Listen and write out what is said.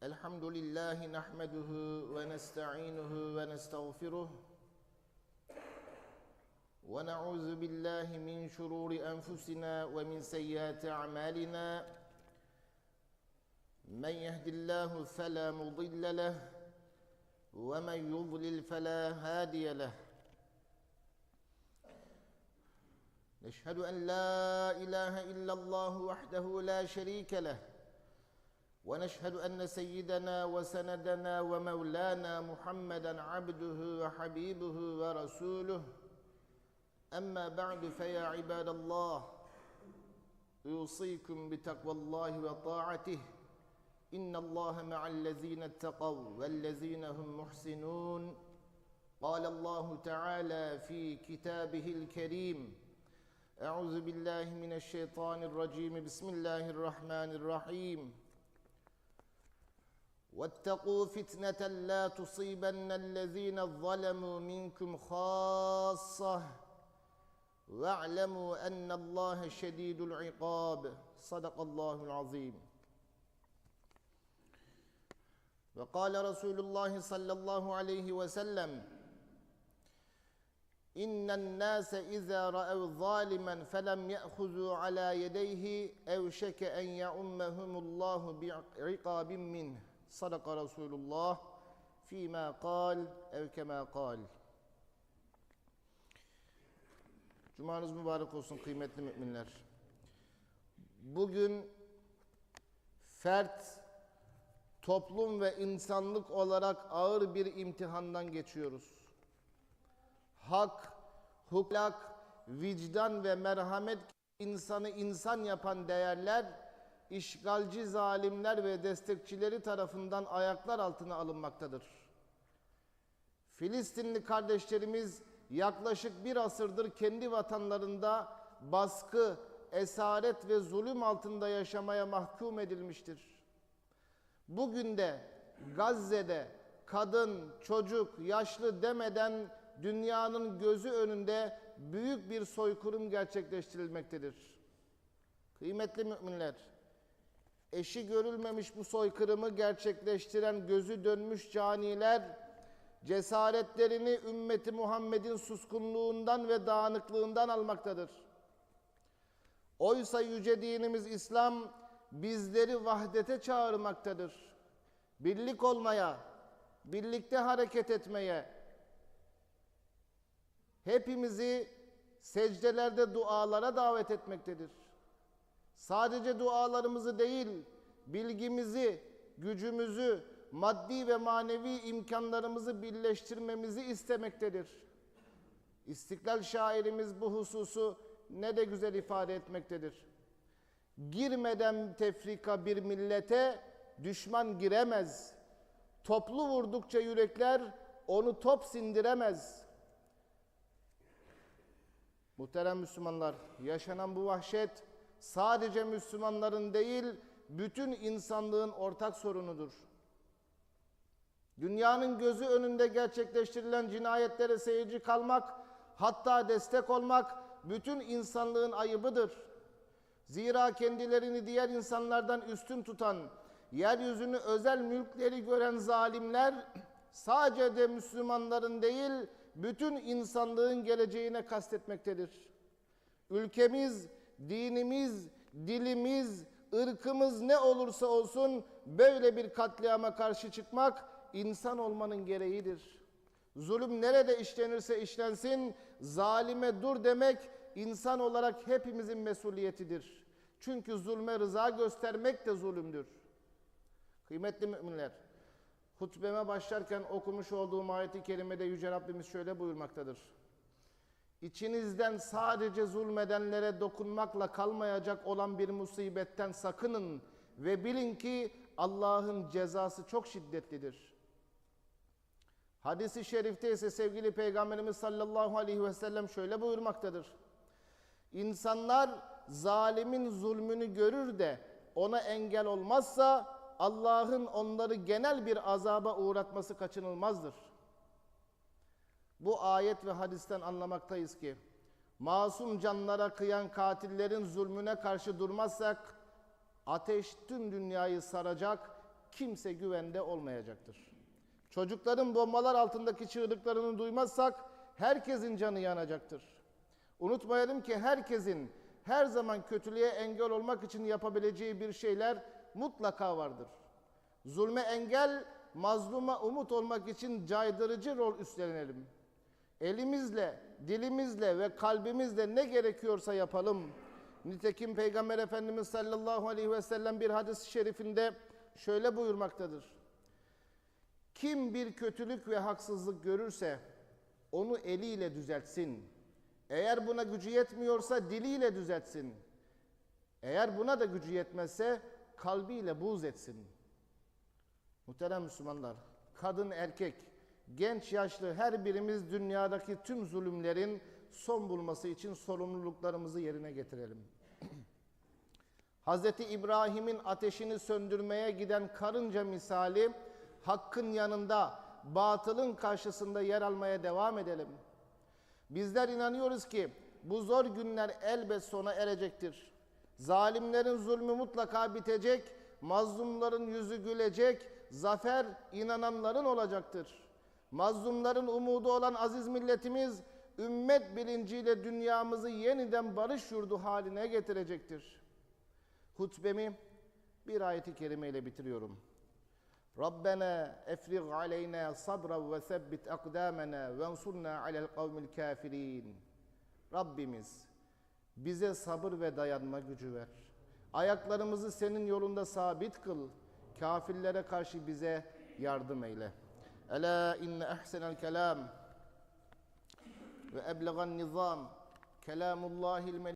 الحمد لله نحمده ونستعينه ونستغفره ونعوذ بالله من شرور أنفسنا ومن سيئات أعمالنا. من يهد الله فلا مضل له ومن يضلل فلا هادي له. نشهد أن لا إله إلا الله وحده لا شريك له. ونشهد ان سيدنا وسندنا ومولانا محمدا عبده وحبيبه ورسوله اما بعد فيا عباد الله اوصيكم بتقوى الله وطاعته ان الله مع الذين اتقوا والذين هم محسنون قال الله تعالى في كتابه الكريم اعوذ بالله من الشيطان الرجيم بسم الله الرحمن الرحيم واتقوا فتنة لا تصيبن الذين ظلموا منكم خاصة. واعلموا أن الله شديد العقاب. صدق الله العظيم. وقال رسول الله صلى الله عليه وسلم إن الناس إذا رأوا ظالما فلم يأخذوا على يديه اوشك أن يعمهم الله بعقاب منه. Sadaka Resulullah fîmâ kal ev kemâ. Cumanız mübarek olsun kıymetli müminler. Bugün fert, toplum ve insanlık olarak ağır bir imtihandan geçiyoruz. Hak, huklak, vicdan ve merhamet insanı insan yapan değerler işgalci zalimler ve destekçileri tarafından ayaklar altına alınmaktadır. Filistinli kardeşlerimiz yaklaşık bir asırdır kendi vatanlarında baskı, esaret ve zulüm altında yaşamaya mahkum edilmiştir. Bugün de Gazze'de kadın, çocuk, yaşlı demeden dünyanın gözü önünde büyük bir soykırım gerçekleştirilmektedir. Kıymetli müminler, eşi görülmemiş bu soykırımı gerçekleştiren gözü dönmüş caniler, cesaretlerini ümmeti Muhammed'in suskunluğundan ve dağınıklığından almaktadır. Oysa yüce dinimiz İslam bizleri vahdete çağırmaktadır. Birlik olmaya, birlikte hareket etmeye, hepimizi secdelerde dualara davet etmektedir. Sadece dualarımızı değil, bilgimizi, gücümüzü, maddi ve manevi imkanlarımızı birleştirmemizi istemektedir. İstiklal şairimiz bu hususu ne de güzel ifade etmektedir. Girmeden tefrika bir millete düşman giremez. Toplu vurdukça yürekler onu top sindiremez. Muhterem Müslümanlar, yaşanan bu vahşet sadece Müslümanların değil, bütün insanlığın ortak sorunudur. Dünyanın gözü önünde gerçekleştirilen cinayetlere seyirci kalmak, hatta destek olmak bütün insanlığın ayıbıdır. Zira kendilerini diğer insanlardan üstün tutan, yeryüzünü özel mülkleri gören zalimler sadece de Müslümanların değil, bütün insanlığın geleceğine kastetmektedir. Ülkemiz, dinimiz, dilimiz, ırkımız ne olursa olsun böyle bir katliama karşı çıkmak insan olmanın gereğidir. Zulüm nerede işlenirse işlensin, zalime dur demek insan olarak hepimizin mesuliyetidir. Çünkü zulme rıza göstermek de zulümdür. Kıymetli müminler, hutbeme başlarken okumuş olduğum ayeti kerimede Yüce Rabbimiz şöyle buyurmaktadır. İçinizden sadece zulmedenlere dokunmakla kalmayacak olan bir musibetten sakının ve bilin ki Allah'ın cezası çok şiddetlidir. Hadis-i şerifte ise sevgili Peygamberimiz sallallahu aleyhi ve sellem şöyle buyurmaktadır. İnsanlar zalimin zulmünü görür de ona engel olmazsa Allah'ın onları genel bir azaba uğratması kaçınılmazdır. Bu ayet ve hadisten anlamaktayız ki masum canlara kıyan katillerin zulmüne karşı durmazsak ateş tüm dünyayı saracak, kimse güvende olmayacaktır. Çocukların bombalar altındaki çığlıklarını duymazsak herkesin canı yanacaktır. Unutmayalım ki herkesin her zaman kötülüğe engel olmak için yapabileceği bir şeyler mutlaka vardır. Zulme engel, mazluma umut olmak için caydırıcı rol üstlenelim. Elimizle, dilimizle ve kalbimizle ne gerekiyorsa yapalım. Nitekim Peygamber Efendimiz sallallahu aleyhi ve sellem bir hadis-i şerifinde şöyle buyurmaktadır. Kim bir kötülük ve haksızlık görürse onu eliyle düzeltsin. Eğer buna gücü yetmiyorsa diliyle düzeltsin. Eğer buna da gücü yetmezse kalbiyle buğz etsin. Muhterem Müslümanlar, kadın erkek, genç yaşlı her birimiz dünyadaki tüm zulümlerin son bulması için sorumluluklarımızı yerine getirelim. Hz. İbrahim'in ateşini söndürmeye giden karınca misali hakkın yanında, batılın karşısında yer almaya devam edelim. Bizler inanıyoruz ki bu zor günler elbet sona erecektir. Zalimlerin zulmü mutlaka bitecek, mazlumların yüzü gülecek, zafer inananların olacaktır. Mazlumların umudu olan aziz milletimiz ümmet bilinciyle dünyamızı yeniden barış yurdu haline getirecektir. Hutbemi bir ayeti kerimeyle bitiriyorum. Rabbena efrig aleyna sabra ve sebbit akdamena ve ensurna alel kavmil kafirin. Rabbimiz bize sabır ve dayanma gücü ver. Ayaklarımızı senin yolunda sabit kıl. Kafirlere karşı bize yardım eyle. ألا إن أحسن الكلام؟ وأبلغ النظام كلام الله المجيد